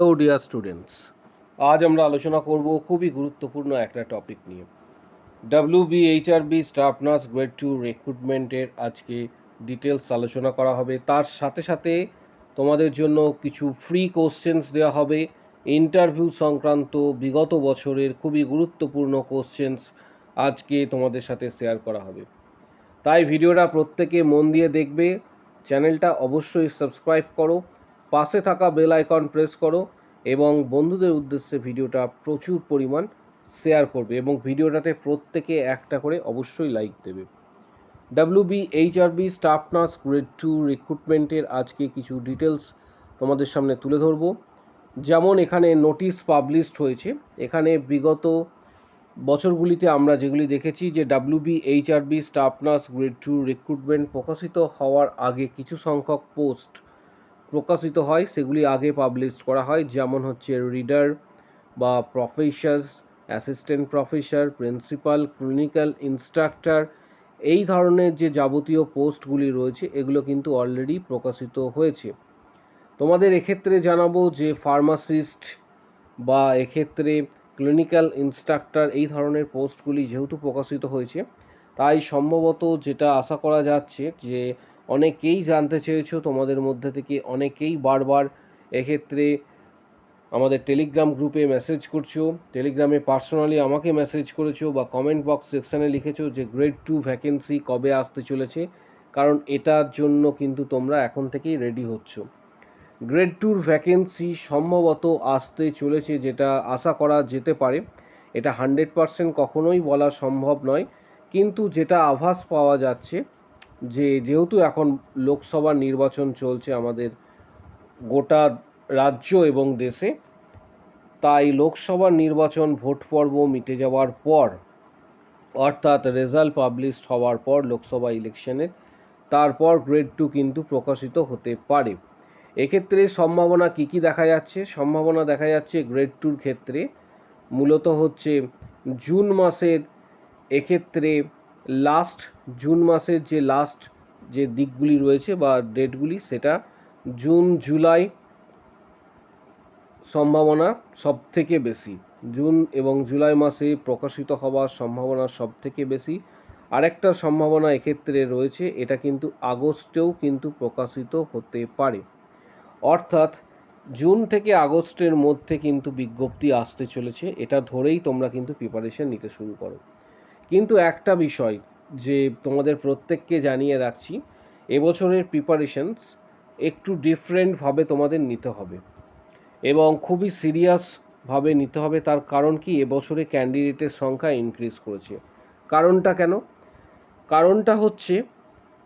Hello dear students আজ আমরা আলোচনা করব খুবই গুরুত্বপূর্ণ একটা টপিক নিয়ে। W B HRB staff nurse grade two রিক্রুটমেন্টের আজকে ডিটেলস আলোচনা করা হবে। তার সাথে সাথে তোমাদের জন্য কিছু ফ্রি কোশ্চেন্স দেওয়া হবে। ইন্টারভিউ সংক্রান্ত বিগত বছরের খুবই গুরুত্বপূর্ণ কোশ্চেন্স আজকে তোমাদের সাথে শেয়ার করা হবে। তাই ভিডিওটা প্রত্যেকে মন দিয়ে দেখবে। চ্যানেলটা অবশ্যই সাবস্ক্রাইব করো। পাশে থাকা বেল আইকন প্রেস করো এবং বন্ধুদের উদ্দেশ্যে ভিডিওটা প্রচুর পরিমাণ শেয়ার করবে এবং ভিডিওটাতে প্রত্যেকে একটা করে অবশ্যই লাইক দেবে। W B HRB staff nurse grade two রিক্রুটমেন্টের আজকে কিছু ডিটেলস তোমাদের সামনে তুলে ধরবো। যেমন এখানে নোটিশ পাবলিশড হয়েছে। এখানে বিগত বছরগুলিতে আমরা যেগুলি দেখেছি যে W B HRB staff nurse grade two recruitment প্রকাশিত হওয়ার আগে কিছু সংখ্যক পোস্ট প্রকাশিত হয়, সেগুলি আগে পাবলিশ করা হয়। যেমন হচ্ছে রিডার বা professor assistant professor principal clinical instructor এই ধরনের যে যাবতীয় পোস্টগুলি রয়েছে, এগুলো কিন্তু অলরেডি প্রকাশিত হয়েছে। তোমাদের এক্ষেত্রে জানাব যে ফার্মাসিস্ট বা এক্ষেত্রে ক্লিনিক্যাল ইনস্ট্রাক্টর এই ধরনের পোস্টগুলি যেহেতু প্রকাশিত হয়েছে, তাই সম্ভবত যেটা আশা করা যাচ্ছে যে অনেকেই জানতে চেয়েছো, তোমাদের মধ্যে থেকে অনেকেই বারবার এক্ষেত্রে আমাদের টেলিগ্রাম গ্রুপে মেসেজ করছ টেলিগ্রামে পার্সোনালি আমাকে মেসেজ করেছ বা কমেন্ট বক্স সেকশানে লিখেছো যে গ্রেড টু ভ্যাকেন্সি কবে আসতে চলেছে, কারণ এটার জন্য কিন্তু তোমরা এখন থেকেই রেডি হচ্ছ। গ্রেড টুর ভ্যাকেন্সি সম্ভবত আসতে চলেছে যেটা আশা করা যেতে পারে, এটা হান্ড্রেড পারসেন্ট কখনোই বলা সম্ভব নয়, কিন্তু যেটা আভাস পাওয়া যাচ্ছে যে যেহেতু এখন লোকসভা নির্বাচন চলছে আমাদের গোটা রাজ্য এবং দেশে, তাই লোকসভা নির্বাচন ভোট পর্ব মিটে যাওয়ার পর, অর্থাৎ রেজাল্ট পাবলিশড হওয়ার পর লোকসভা ইলেকশনের তারপর গ্রেড টু কিন্তু প্রকাশিত হতে পারে। এক্ষেত্রে সম্ভাবনা কি কি দেখা যাচ্ছে? সম্ভাবনা দেখা যাচ্ছে গ্রেড টুর ক্ষেত্রে, মূলত হচ্ছে জুন মাসের এক্ষেত্রে লাস্ট জুন মাসের যে লাস্ট যে দিকগুলি রয়েছে বা ডেটগুলি, সেটা জুন জুলাই সম্ভাবনা সব থেকে বেশি। জুন এবং জুলাই মাসে প্রকাশিত হওয়ার সম্ভাবনা সব থেকে বেশি। আরেকটা সম্ভাবনা এক্ষেত্রে রয়েছে, এটা কিন্তু আগস্টেও কিন্তু প্রকাশিত হতে পারে। অর্থাৎ জুন থেকে আগস্টের মধ্যে কিন্তু বিজ্ঞপ্তি আসতে চলেছে, এটা ধরেই তোমরা কিন্তু প্রিপারেশন নিতে শুরু করো। কিন্তু একটা বিষয় যে তোমাদের প্রত্যেককে জানিয়ে রাখছি, এবছরের প্রিপারেশনস একটু ডিফারেন্টভাবে তোমাদের নিতে হবে। এবং খুবই সিরিয়াসভাবে নিতে হবে, তার কারণ কি? এবছরে ক্যান্ডিডেটের সংখ্যা ইনক্রিজ করেছে। কারণটা কেন? কারণটা হচ্ছে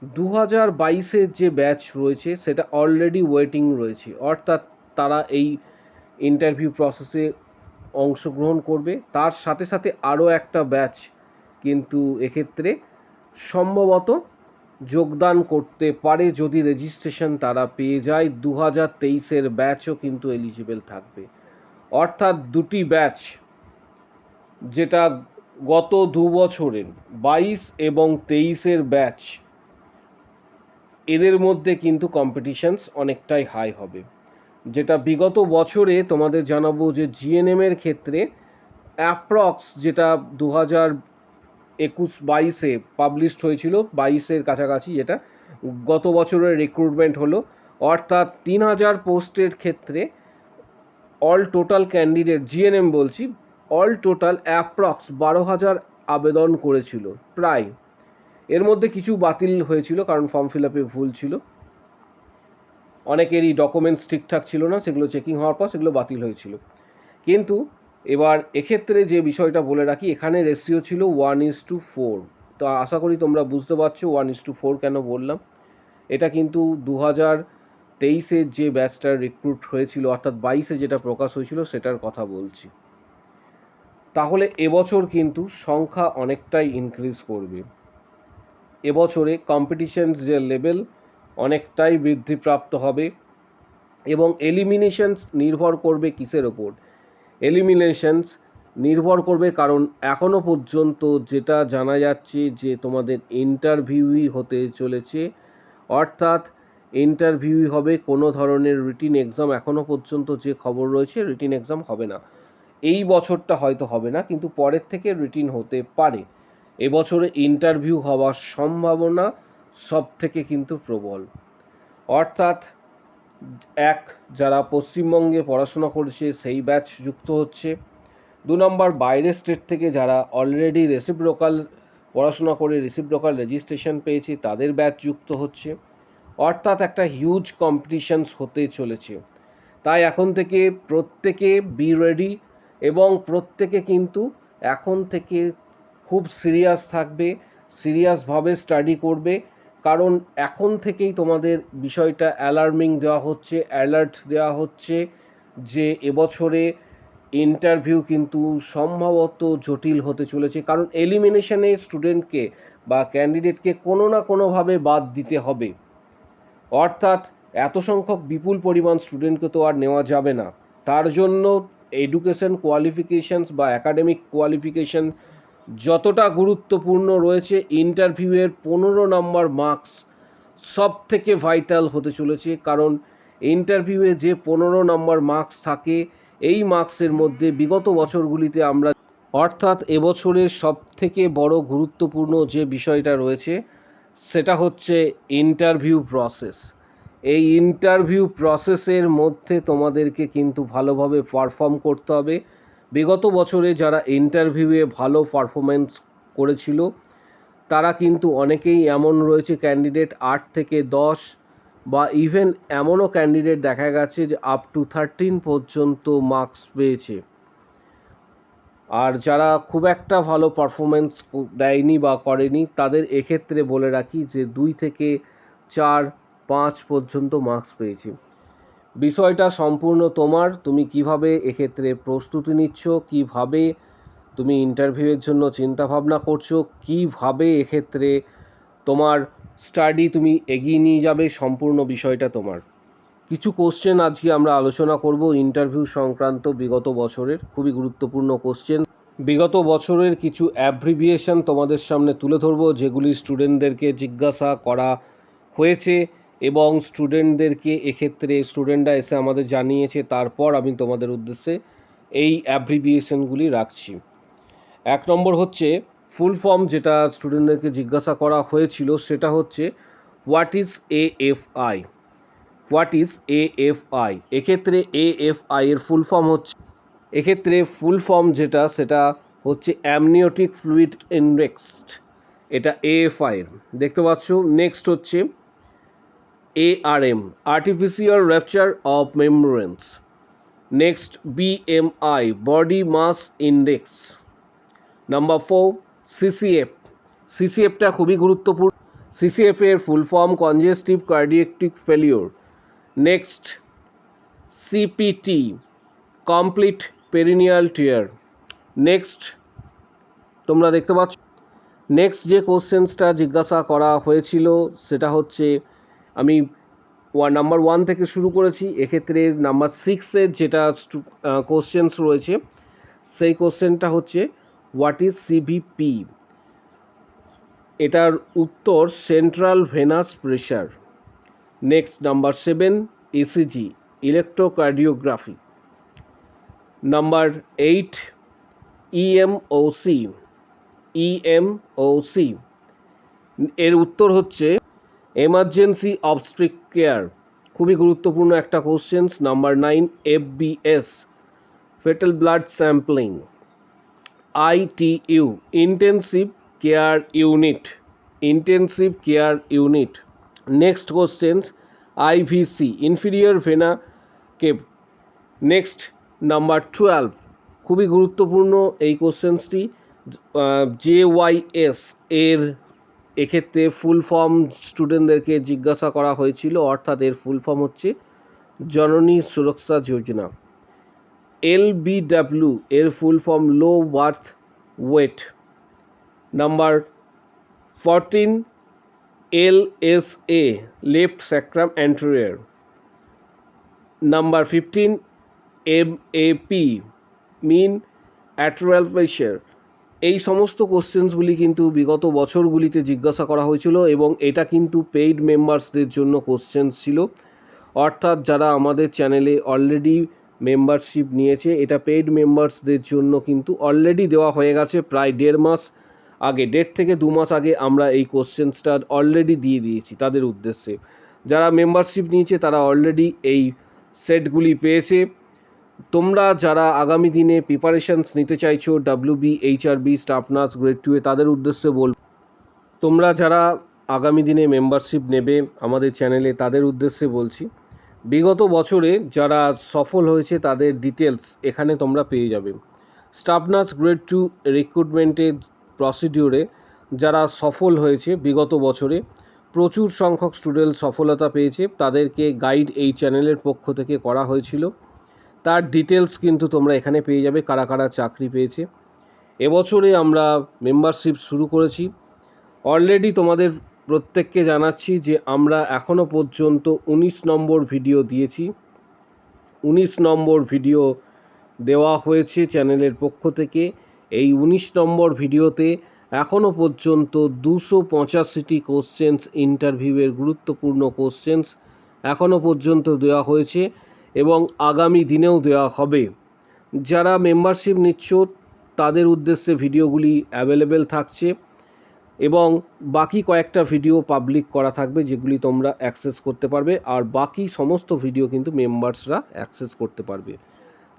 দু হাজার বাইশের যে ব্যাচ রয়েছে, সেটা অলরেডি ওয়েটিং রয়েছে। অর্থাৎ তারা এই ইন্টারভিউ প্রসেসে অংশগ্রহণ করবে। তার সাথে সাথে আরও একটা ব্যাচ কিন্তু এক্ষেত্রে সম্ভবত যোগদান করতে পারে যদি রেজিস্ট্রেশন তারা পেয়ে যায়। দু হাজার তেইশের ব্যাচও কিন্তু এলিজিবেল থাকবে। অর্থাৎ দুটি ব্যাচ যেটা গত দু বছরের বাইশ এবং তেইশের ব্যাচ এদের মধ্যে কিন্তু কম্পিটিশনস অনেকটাই হাই হবে। যেটা বিগত বছরে তোমাদের জানাব যে জিএনএমের ক্ষেত্রে অ্যাপ্রক্স যেটা দু হাজার একুশ বাইশে পাবলিশড হয়েছিল, বাইশের কাছাকাছি যেটা গত বছরের রিক্রুটমেন্ট হলো, অর্থাৎ তিন হাজার পোস্টের ক্ষেত্রে অল টোটাল ক্যান্ডিডেট জিএনএম বলছি অল টোটাল অ্যাপ্রক্স বারো হাজার আবেদন করেছিল, প্রায়। এর মধ্যে কিছু বাতিল হয়েছিল, কারণ ফর্ম ফিল আপে ভুল ছিল। অনেকেরই ডকুমেন্টস ঠিকঠাক ছিল না, সেগুলো চেকিং হওয়ার পর সেগুলো বাতিল হয়েছিল। কিন্তু এবার এক্ষেত্রে যে বিষয়টা বলে রাখি, এখানে রেশিও ছিল ওয়ান ইস টু ফোর তো আশা করি তোমরা বুঝতে পারছ ওয়ান ইস টু ফোর কেন বললাম। এটা কিন্তু দু হাজার তেইশের যে ব্যাচটার রিক্রুট হয়েছিল, অর্থাৎ বাইশে যেটা প্রকাশ হয়েছিল, সেটার কথা বলছি। তাহলে এবছর কিন্তু সংখ্যা অনেকটাই ইনক্রিজ করবে। এবছরে কম্পিটিশন যে লেভেল অনেকটাই বৃদ্ধিপ্রাপ্ত হবে এবং এলিমিনেশনস নির্ভর করবে কিসের ওপর? এলিমিনেশনস নির্ভর করবে কারণ এখনও পর্যন্ত যেটা জানা যাচ্ছে যে তোমাদের ইন্টারভিউই হতে চলেছে, অর্থাৎ ইন্টারভিউই হবে কোনো ধরনের রিটিন এক্সাম এখনও পর্যন্ত যে খবর রয়েছে রিটিন এক্সাম হবে না। এই বছরটা হয়তো হবে না, কিন্তু পরের থেকে রিটিন হতে পারে। এবছরে ইন্টারভিউ হওয়ার সম্ভাবনা সব থেকে কিন্তু প্রবল। অর্থাৎ এক, যারা পশ্চিমবঙ্গে পড়াশোনা করছে, সেই ব্যাচ যুক্ত হচ্ছে। দু নম্বর বাইরের স্টেট থেকে যারা অলরেডি রেসিপ্রোকাল পড়াশোনা করে রেসিপ্রোকাল রেজিস্ট্রেশন পেয়েছে, তাদের ব্যাচ যুক্ত হচ্ছে। অর্থাৎ একটা হিউজ কম্পিটিশনস হতে চলেছে। তাই এখন থেকে প্রত্যেকে বি রেডি এবং প্রত্যেকে কিন্তু এখন থেকে খুব সিরিয়াস থাকবে সিরিয়াসভাবে স্টাডি করবে। কারণ এখন থেকেই তোমাদের বিষয়টা অ্যালার্মিং দেওয়া হচ্ছে অ্যালার্ট দেওয়া হচ্ছে যে এবছরে ইন্টারভিউ কিন্তু সম্ভবত জটিল হতে চলেছে। কারণ এলিমিনেশনে স্টুডেন্টকে বা ক্যান্ডিডেটকে কোনো না কোনোভাবে বাদ দিতে হবে। অর্থাৎ এত সংখ্যক বিপুল পরিমাণ স্টুডেন্টকে তো আর নেওয়া যাবে না। তার জন্য এডুকেশন কোয়ালিফিকেশনস বা অ্যাকাডেমিক কোয়ালিফিকেশন যতটা গুরুত্বপূর্ণ রয়েছে ইন্টারভিউয়ের পনেরো নম্বর মার্কস সব থেকে ভাইটাল হতে চলেছে। কারণ ইন্টারভিউয়ে যে পনেরো নম্বর মার্কস থাকে, এই মার্কসের মধ্যে বিগত বছরগুলিতে আমরা অর্থাৎ এবছরের সব থেকে বড় গুরুত্বপূর্ণ যে বিষয়টা রয়েছে, সেটা হচ্ছে ইন্টারভিউ প্রসেস এই ইন্টারভিউ প্রসেসের মধ্যে তোমাদেরকে কিন্তু ভালোভাবে পারফর্ম করতে হবে। বিগত বছরে যারা ইন্টারভিউয়ে ভালো পারফরমেন্স করেছিল, তারা কিন্তু অনেকেই এমন রয়েছে ক্যান্ডিডেট আট থেকে দশ বা ইভেন এমনও ক্যান্ডিডেট দেখা গেছে যে আপ টু থার্টিন পর্যন্ত মার্কস পেয়েছে। আর যারা খুব একটা ভালো পারফরমেন্স দেয়নি বা করেনি, তাদের এক্ষেত্রে বলে রাখি যে দুই থেকে চার, পাঁচ পর্যন্ত মার্কস পেয়েছি। বিষয়টা সম্পূর্ণ তোমার, তুমি কীভাবে এক্ষেত্রে প্রস্তুতি নিচ্ছ, কীভাবে তুমি ইন্টারভিউয়ের জন্য চিন্তা ভাবনা করছ, কীভাবে এক্ষেত্রে তোমার স্টাডি তুমি এগিয়ে নিয়ে যাবে, সম্পূর্ণ বিষয়টা তোমার। কিছু কোশ্চেন আজকে আমরা আলোচনা করব ইন্টারভিউ সংক্রান্ত বিগত বছরের, খুবই গুরুত্বপূর্ণ কোশ্চেন বিগত বছরের কিছু অ্যাব্রিভিয়েশন তোমাদের সামনে তুলে ধরবো, যেগুলি স্টুডেন্টদেরকে জিজ্ঞাসা করা হয়েছে। এবং স্টুডেন্টদেরকে এক্ষেত্রে স্টুডেন্টরা এসে আমাদের জানিয়েছে, তারপর আমি তোমাদের উদ্দেশ্যে এই অ্যাব্রিভিয়েশনগুলি রাখছি। এক নম্বর হচ্ছে ফুল ফর্ম যেটা স্টুডেন্টদেরকে জিজ্ঞাসা করা হয়েছিল সেটা হচ্ছে what is A F I what is A F I এক্ষেত্রে এ এফ আই এর ফুল ফর্ম হচ্ছে, এক্ষেত্রে ফুল ফর্ম যেটা, সেটা হচ্ছে অ্যামনিওটিক ফ্লুইড ইন্ডেক্সড এটা এ এএফআই এর। দেখতে পাচ্ছ নেক্সট হচ্ছে ARM artificial rupture of membranes. Next BMI body mass index. Number four CCF সিসিএফটা খুবই গুরুত্বপূর্ণ। সিসিএফ এর full form congestive cardiac failure next CPT complete perineal tear next তোমরা দেখতে পাচ্ছ। নেক্সট যে কোশ্চেন্সটা জিজ্ঞাসা করা হয়েছিল, সেটা হচ্ছে আমি নাম্বার ওয়ান থেকে শুরু করেছি, এক্ষেত্রে নাম্বার সিক্সের যেটা কোশ্চেন্স রয়েছে, সেই কোশ্চেনটা হচ্ছে হোয়াট ইজ সিভিপি এটার উত্তর central venous pressure next number seven ECG electrocardiography number eight EMOC EMOC এর উত্তর হচ্ছে এমার্জেন্সি অবস্ট্রিক কেয়ার খুবই গুরুত্বপূর্ণ একটা questions number nine FBS fetal blood sampling ITU intensive care unit intensive care unit next questions IVC inferior vena cava next number twelve খুবই গুরুত্বপূর্ণ এই কোশ্চেন্সটি J Y S এর এক্ষেত্রে ফুল ফর্ম স্টুডেন্টদেরকে জিজ্ঞাসা করা হয়েছিল, অর্থাৎ এর ফুল ফর্ম হচ্ছে জননী সুরক্ষা যোজনা। এল বিডাব্লিউ এর full form low birth weight number fourteen L S A left sacrum anterior number fifteen M A P mean atrial pressure এই সমস্ত কোশ্চেন্সগুলি কিন্তু বিগত বছরগুলিতে জিজ্ঞাসা করা হয়েছিল এবং এটা কিন্তু পেইড মেম্বার্সদের জন্য কোশ্চেন্স ছিল। অর্থাৎ যারা আমাদের চ্যানেলে অলরেডি মেম্বারশিপ নিয়েছে, এটা পেইড মেম্বার্সদের জন্য কিন্তু অলরেডি দেওয়া হয়ে গেছে প্রায় দেড় মাস আগে, দেড় থেকে দু মাস আগে আমরা এই কোশ্চেন্সটা অলরেডি দিয়ে দিয়েছি তাদের উদ্দেশ্যে। যারা মেম্বারশিপ নিয়েছে তারা অলরেডি এই সেটগুলি পেয়েছে। তোমরা যারা আগামী দিনে প্রিপারেশনস নিতে চাইছো W B HRB staff nurse grade two এ, তাদের উদ্দেশ্যে বল তোমরা যারা আগামী দিনে মেম্বারশিপ নেবে আমাদের চ্যানেলে তাদের উদ্দেশ্যে বলছি, বিগত বছরে যারা সফল হয়েছে, তাদের ডিটেলস এখানে তোমরা পেয়ে যাবে। স্টাফ নার্স গ্রেড টু রিক্রুটমেন্টের প্রসিডিউরে যারা সফল হয়েছে বিগত বছরে, প্রচুর সংখ্যক স্টুডেন্ট সফলতা পেয়েছে, তাদেরকে গাইড এই চ্যানেলের পক্ষ থেকে করা হয়েছিল। তার ডিটেলস কিন্তু তোমরা এখানে পেয়ে যাবে, কারা কারা চাকরি পেয়েছে। এবছরে আমরা মেম্বারশিপ শুরু করেছি। অলরেডি তোমাদের প্রত্যেককে জানাচ্ছি যে আমরা এখনও পর্যন্ত উনিশ নম্বর ভিডিও দিয়েছি। উনিশ নম্বর ভিডিও দেওয়া হয়েছে চ্যানেলের পক্ষ থেকে। এই উনিশ নম্বর ভিডিওতে এখনও পর্যন্ত দুশো পঁচাশিটি কোশ্চেন্স ইন্টারভিউয়ের গুরুত্বপূর্ণ কোশ্চেন্স এখনও পর্যন্ত দেওয়া হয়েছে। এবং আগামী দিনেও দেওয়া হবে। যারা মেম্বারশিপ নিচ্ছ, তাদের উদ্দেশ্যে ভিডিওগুলি অ্যাভেলেবেল থাকছে এবং বাকি কয়েকটা ভিডিও পাবলিক করা থাকবে যেগুলি তোমরা অ্যাক্সেস করতে পারবে আর বাকি সমস্ত ভিডিও কিন্তু মেম্বার্সরা অ্যাক্সেস করতে পারবে।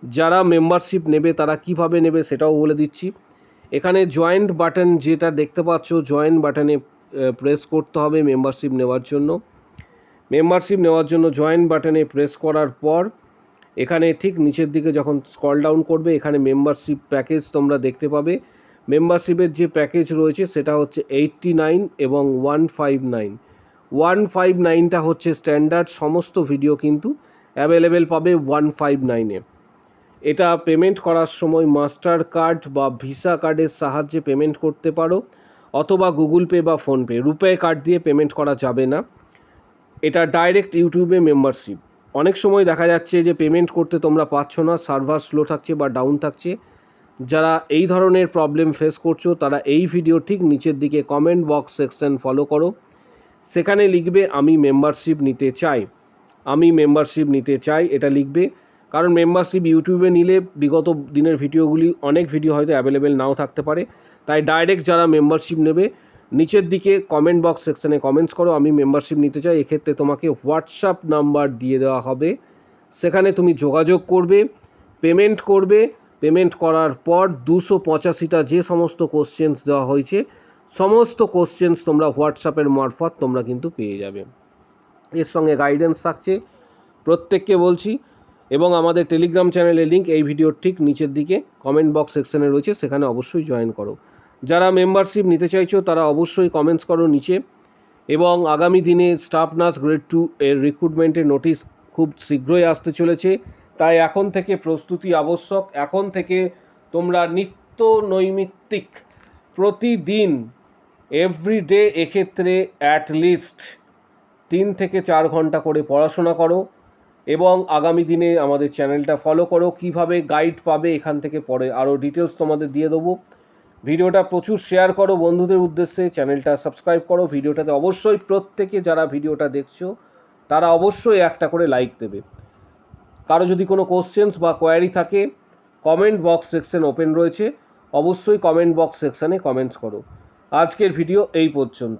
যারা মেম্বারশিপ নেবে, তারা কীভাবে নেবে সেটাও বলে দিচ্ছি। এখানে জয়েন্ট বাটন যেটা দেখতে পাচ্ছ জয়েন্ট বাটনে প্রেস করতে হবে মেম্বারশিপ নেওয়ার জন্য। মেম্বারশিপ নেওয়ার জন্য জয়েন বাটনে প্রেস করার পর, এখানে ঠিক নিচের দিকে যখন স্কল ডাউন করবে, এখানে মেম্বারশিপ প্যাকেজ তোমরা দেখতে পাবে। মেম্বারশিপের যে প্যাকেজ রয়েছে, সেটা হচ্ছে এইটটি নাইন এবং one five nine. One five নাইনটা হচ্ছে স্ট্যান্ডার্ড, সমস্ত ভিডিও কিন্তু অ্যাভেলেবেল পাবে ওয়ান ফাইভ নাইনে। এটা পেমেন্ট করার সময় মাস্টার কার্ড বা ভিসা কার্ডের সাহায্যে পেমেন্ট করতে পারো, অথবা গুগল পে বা ফোনপে রুপে কার্ড দিয়ে পেমেন্ট করা যাবে না। এটা ডাইরেক্ট ইউটিউবে মেম্বারশিপ অনেক সময় দেখা যাচ্ছে যে পেমেন্ট করতে তোমরা পাচ্ছ না সার্ভার স্লো থাকছে বা ডাউন থাকছে। যারা এই ধরনের প্রবলেম ফেস করছ, তারা এই ভিডিও ঠিক নিচের দিকে কমেন্ট বক্স সেকশন ফলো করো। সেখানে লিখবে, আমি মেম্বারশিপ নিতে চাই। আমি মেম্বারশিপ নিতে চাই, এটা লিখবে। কারণ মেম্বারশিপ ইউটিউবে নিলে বিগত দিনের ভিডিওগুলি অনেক ভিডিও হয়তো অ্যাভেলেবেল নাও থাকতে পারে। তাই ডাইরেক্ট যারা মেম্বারশিপ নেবে নিচের দিকে কমেন্ট বক্স সেকশনে কমেন্টস করো, আমি মেম্বারশিপ নিতে চাই, এক্ষেত্রে তোমাকে হোয়াটসঅ্যাপ নাম্বার দিয়ে দেওয়া হবে। সেখানে তুমি যোগাযোগ করবে পেমেন্ট করবে পেমেন্ট করার পর দুশো পঁচাশিটা যে সমস্ত কোশ্চেন্স দেওয়া হয়েছে, সমস্ত কোশ্চেন্স তোমরা হোয়াটসঅ্যাপের মারফত তোমরা কিন্তু পেয়ে যাবে। এর সঙ্গে গাইডেন্স থাকছে, প্রত্যেককে বলছি, এবং আমাদের টেলিগ্রাম চ্যানেলের লিঙ্ক এই ভিডিওর ঠিক নিচের দিকে কমেন্ট বক্স সেকশনে রয়েছে, সেখানে অবশ্যই জয়েন করো। যারা মেম্বারশিপ নিতে চাইছো, তারা অবশ্যই কমেন্টস করো নিচে। এবং আগামী দিনে স্টাফ নার্স গ্রেড টু এর রিক্রুটমেন্টের নোটিশ খুব শীঘ্রই আসতে চলেছে। তাই এখন থেকে প্রস্তুতি আবশ্যক। এখন থেকে তোমরা নিত্য নৈমিত্তিক প্রতিদিন এভরিডে এক্ষেত্রে অ্যাট লিস্ট তিন থেকে চার ঘণ্টা করে পড়াশোনা করো। এবং আগামী দিনে আমাদের চ্যানেলটা ফলো করো। কীভাবে গাইড পাবে এখান থেকে পরে আরও ডিটেলস তোমাদের দিয়ে দেবো। ভিডিওটা প্রচুর শেয়ার করো বন্ধুদের উদ্দেশ্যে চ্যানেলটা সাবস্ক্রাইব করো। ভিডিওটাতে অবশ্যই প্রত্যেকে যারা ভিডিওটা দেখছ, তারা অবশ্যই একটা করে লাইক দেবে। কারও যদি কোনো কোশ্চেন্স বা কোয়ারি থাকে কমেন্ট বক্স সেকশন ওপেন রয়েছে। অবশ্যই কমেন্ট বক্স সেকশানে কমেন্টস করো। আজকের ভিডিও এই পর্যন্ত।